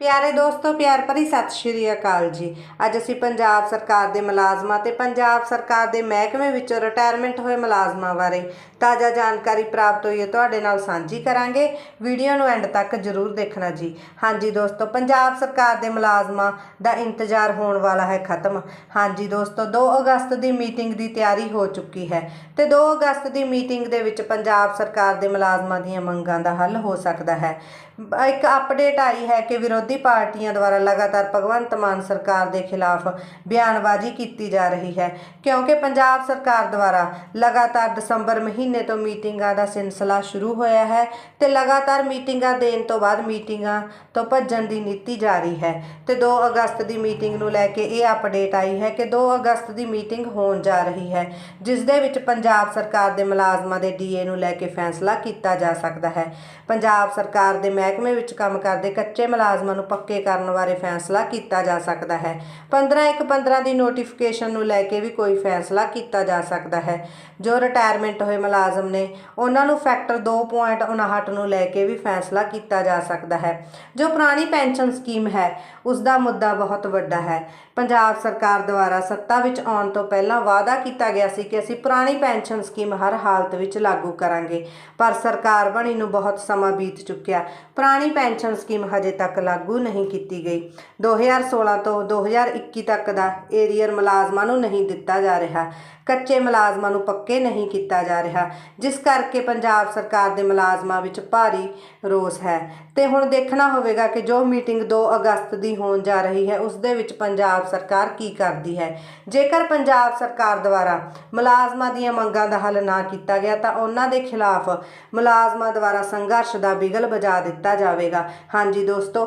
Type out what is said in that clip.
ਪਿਆਰੇ ਦੋਸਤੋ, ਪਿਆਰ ਭਰੀ ਸਤਿ ਸ਼੍ਰੀ ਅਕਾਲ ਜੀ। ਅੱਜ ਅਸੀਂ ਪੰਜਾਬ ਸਰਕਾਰ ਦੇ ਮੁਲਾਜ਼ਮਾਂ ਤੇ ਪੰਜਾਬ ਸਰਕਾਰ ਦੇ ਮਹਿਕਮੇ ਵਿੱਚੋਂ ਰਿਟਾਇਰਮੈਂਟ ਹੋਏ ਮੁਲਾਜ਼ਮਾਂ ਬਾਰੇ ਤਾਜ਼ਾ ਜਾਣਕਾਰੀ ਪ੍ਰਾਪਤ ਹੋਈ ਹੈ, ਤੁਹਾਡੇ ਨਾਲ ਸਾਂਝੀ ਕਰਾਂਗੇ। ਵੀਡੀਓ ਨੂੰ ਐਂਡ ਤੱਕ ਜ਼ਰੂਰ ਦੇਖਣਾ ਜੀ। ਹਾਂਜੀ ਦੋਸਤੋ, ਪੰਜਾਬ ਸਰਕਾਰ ਦੇ ਮੁਲਾਜ਼ਮਾਂ ਦਾ ਇੰਤਜ਼ਾਰ ਹੋਣ ਵਾਲਾ ਹੈ ਖਤਮ। ਹਾਂਜੀ ਦੋਸਤੋ 2 ਅਗਸਤ ਦੀ ਮੀਟਿੰਗ ਦੀ ਤਿਆਰੀ ਹੋ ਚੁੱਕੀ ਹੈ ਤੇ 2 ਅਗਸਤ ਦੀ ਮੀਟਿੰਗ ਦੇ ਵਿੱਚ ਪੰਜਾਬ ਸਰਕਾਰ ਦੇ ਮੁਲਾਜ਼ਮਾਂ ਦੀਆਂ ਮੰਗਾਂ ਦਾ ਹੱਲ ਹੋ ਸਕਦਾ ਹੈ। ਇੱਕ ਅਪਡੇਟ ਆਈ ਹੈ ਕਿ ਵਿਰੋਧ ਪਾਰਟੀਆਂ ਦੁਆਰਾ ਲਗਾਤਾਰ ਭਗਵੰਤ ਮਾਨ ਸਰਕਾਰ ਦੇ ਖਿਲਾਫ ਬਿਆਨਬਾਜ਼ੀ ਕੀਤੀ ਜਾ ਰਹੀ ਹੈ, ਕਿਉਂਕਿ ਪੰਜਾਬ ਸਰਕਾਰ ਦੁਆਰਾ ਲਗਾਤਾਰ ਦਸੰਬਰ ਮਹੀਨੇ ਤੋਂ ਮੀਟਿੰਗਾਂ ਦਾ ਸਿਲਸਿਲਾ ਸ਼ੁਰੂ ਹੋਇਆ ਹੈ ਤੇ ਲਗਾਤਾਰ ਮੀਟਿੰਗਾਂ ਦੇਣ ਤੋਂ ਬਾਅਦ ਮੀਟਿੰਗਾਂ ਤੋਂ ਭੱਜਣ ਦੀ ਨੀਤੀ ਜਾਰੀ ਹੈ ਤੇ 2 ਅਗਸਤ ਦੀ ਮੀਟਿੰਗ ਨੂੰ ਲੈ ਕੇ ਇਹ ਅਪਡੇਟ ਆਈ ਹੈ ਕਿ 2 ਅਗਸਤ ਦੀ ਮੀਟਿੰਗ ਹੋਣ ਜਾ ਰਹੀ ਹੈ, ਜਿਸ ਦੇ ਵਿੱਚ ਪੰਜਾਬ ਸਰਕਾਰ ਦੇ ਮੁਲਾਜ਼ਮਾਂ ਦੇ ਡੀਏ ਨੂੰ ਲੈ ਕੇ ਫੈਸਲਾ ਕੀਤਾ ਜਾ ਸਕਦਾ ਹੈ। ਪੰਜਾਬ ਸਰਕਾਰ ਦੇ ਮਹਿਕਮੇ ਵਿੱਚ ਕੰਮ ਕਰਦੇ ਕੱਚੇ ਮੁਲਾਜ਼ਮਾਂ ਨੂੰ ਪੱਕੇ ਕਰਨ ਬਾਰੇ ਫੈਸਲਾ ਕੀਤਾ ਜਾ ਸਕਦਾ ਹੈ। 15 ਇੱਕ 15 ਦੀ ਨੋਟੀਫਿਕੇਸ਼ਨ ਨੂੰ ਲੈ ਕੇ ਵੀ ਕੋਈ ਫੈਸਲਾ ਕੀਤਾ ਜਾ ਸਕਦਾ ਹੈ। ਜੋ ਰਿਟਾਇਰਮੈਂਟ ਹੋਏ ਮੁਲਾਜ਼ਮ ਨੇ, ਉਹਨਾਂ ਨੂੰ ਫੈਕਟਰ 2.59 ਨੂੰ ਲੈ ਕੇ ਵੀ ਫੈਸਲਾ ਕੀਤਾ ਜਾ ਸਕਦਾ ਹੈ। ਜੋ ਪੁਰਾਣੀ ਪੈਨਸ਼ਨ ਸਕੀਮ ਹੈ ਉਸ ਦਾ ਮੁੱਦਾ ਬਹੁਤ ਵੱਡਾ ਹੈ। ਪੰਜਾਬ ਸਰਕਾਰ ਦੁਆਰਾ ਸੱਤਾ ਵਿੱਚ ਆਉਣ ਤੋਂ ਪਹਿਲਾਂ ਵਾਅਦਾ ਕੀਤਾ ਗਿਆ ਸੀ ਕਿ ਅਸੀਂ ਪੁਰਾਣੀ ਪੈਨਸ਼ਨ ਸਕੀਮ ਹਰ ਹਾਲਤ ਵਿੱਚ ਲਾਗੂ ਕਰਾਂਗੇ, ਪਰ ਸਰਕਾਰ ਬਣੀ ਨੂੰ ਬਹੁਤ ਸਮਾਂ ਬੀਤ ਚੁੱਕਿਆ। ਪੁਰਾਣੀ ਪੈਨਸ਼ਨ ਸਕੀਮ ਹਜੇ ਤੱਕ ਲਾਗੂ ਲਾਗੂ ਨਹੀਂ ਕੀਤੀ ਗਈ। 2016 ਤੋਂ 2021 ਤੱਕ ਦਾ ਏਰੀਅਰ ਮੁਲਾਜ਼ਮਾਂ ਨੂੰ ਨਹੀਂ ਦਿੱਤਾ ਜਾ ਰਿਹਾ। ਕੱਚੇ ਮੁਲਾਜ਼ਮਾਂ ਨੂੰ ਪੱਕੇ ਨਹੀਂ ਕੀਤਾ ਜਾ ਰਿਹਾ, ਜਿਸ ਕਰਕੇ ਪੰਜਾਬ ਸਰਕਾਰ ਦੇ ਮੁਲਾਜ਼ਮਾਂ ਵਿੱਚ ਭਾਰੀ ਰੋਸ ਹੈ। ਤੇ ਹੁਣ ਦੇਖਣਾ ਹੋਵੇਗਾ ਕਿ ਜੋ ਮੀਟਿੰਗ 2 ਅਗਸਤ ਦੀ ਹੋਣ ਜਾ ਰਹੀ ਹੈ, ਉਸ ਦੇ ਵਿੱਚ ਪੰਜਾਬ ਸਰਕਾਰ ਕੀ ਕਰਦੀ ਹੈ। ਜੇਕਰ ਪੰਜਾਬ ਸਰਕਾਰ ਦੁਆਰਾ ਮੁਲਾਜ਼ਮਾਂ ਦੀਆਂ ਮੰਗਾਂ ਦਾ ਹੱਲ ਨਾ ਕੀਤਾ ਗਿਆ, ਤਾਂ ਉਹਨਾਂ ਦੇ ਖਿਲਾਫ ਮੁਲਾਜ਼ਮਾਂ ਦੁਆਰਾ ਸੰਘਰਸ਼ ਦਾ ਬਿਗਲ ਵਜਾ ਦਿੱਤਾ ਜਾਵੇਗਾ। ਹਾਂਜੀ ਦੋਸਤੋ